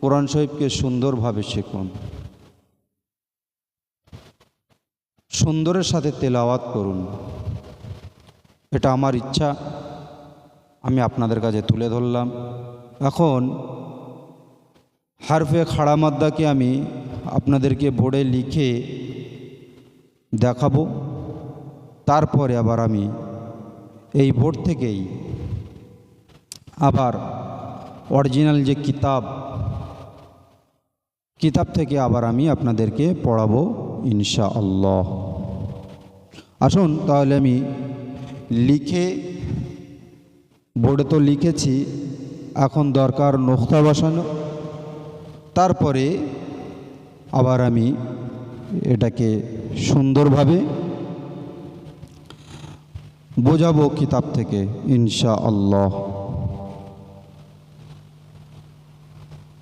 কোরআন শরীফকে সুন্দরভাবে শিখুন। সুন্দরের সাথে তেলাওয়াত করুন। এটা আমার ইচ্ছা। আমি আপনাদের কাছে তুলে ধরলাম। এখন হারফে খাড়া মাদ্দাকে আমি আপনাদেরকে বোর্ডে লিখে দেখাবো। তারপরে আবার আমি এই বোর্ড থেকেই আবার অরিজিনাল যে কিতাব কিতাব থেকে আবার আমি আপনাদেরকে পড়াবো ইনশা আল্লাহ আসুন তাহলে আমি লিখে, বোর্ডে তো লিখেছি, এখন দরকার নোখতা বসানো। তারপরে আবার আমি এটাকে সুন্দরভাবে বোঝাবো কিতাব থেকে ইনশা আল্লাহ